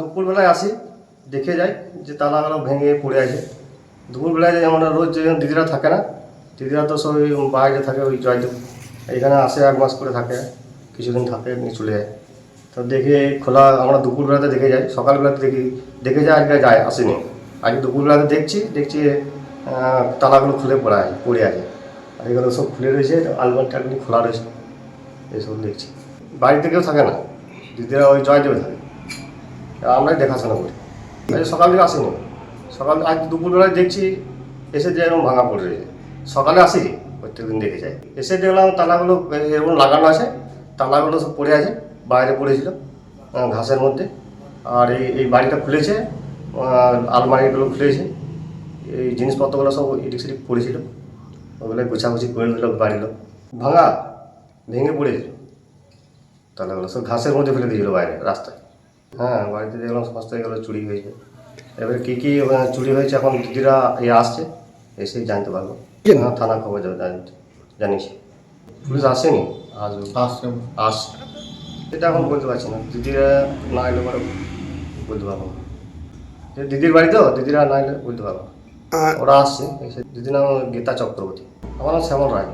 দুপুরবেলায় আসি, দেখে যাই যে তালাগুলো ভেঙে পড়ে আছে। দুপুরবেলায় যাই আমরা রোজ যে দিদিরা থাকে না, দিদিরা তো সব ওই বাইরে থাকে ওই জয়দেব এখানে আসে এক মাস করে থাকে, কিছুদিন থাকে, নিয়ে চলে যায়। তো দেখে খোলা, আমরা দুপুরবেলাতে দেখে যাই, সকালবেলাতে দেখি, দেখে যাই, আজকে যায় আসেনি। আজকে দুপুরবেলাতে দেখছি দেখছি তালাগুলো খুলে পড়ে আছে পড়ে আছে। আর এগুলো সব খুলে রয়েছে, আলমারি টালমারি খোলা রয়েছে, এসব দেখছি। বাড়িতে কেউ থাকে না? দিদিরা ওই জয়দেবে থাকে। আমরাই দেখাশোনা করি। সকাল থেকে আসিনি। সকাল আজ দুপুরবেলায় দেখছি, এসে যে এরকম ভাঙা পড়ে রয়েছে। সকালে আসি প্রত্যেকদিন দেখে যাই। এসে দেখলাম তালাগুলো এরকম লাগানো আছে, তালাগুলো সব পড়ে আছে, বাইরে পড়েছিল ঘাসের মধ্যে। আর এই এই বাড়িটা খুলেছে আলমারিগুলো খুলেছে। এই জিনিসপত্রগুলো সব এদিক সেদিক পড়েছিল। ওগুলো গোছাগুছি করে দিল বাড়ির ভাঙা, ভেঙে পড়েছিল তালাগুলো সব ঘাসের মধ্যে ফেলে দিয়েছিল বাইরে, রাস্তায়। হ্যাঁ বাড়িতে দেখলাম সমস্ত এগুলো চুরি হয়েছে। এবারে কী কী চুরি হয়েছে এখন দিদিরা এ আসছে এসেই জানতে পারব। হ্যাঁ থানা খবর যাবে জানি- জানিয়েছি পুলিশ আসেনি? আজ আসছে। আসছে। এটা এখন বলতে পারছি না দিদিরা না এলে পরে বলতে পারব। দিদির বাড়ি তো দিদিরা না এলে বলতে পারব। ওরা আসছে এসে দিদির নাম গীতা চক্রবর্তী। আমার নাম শ্যামল রায়।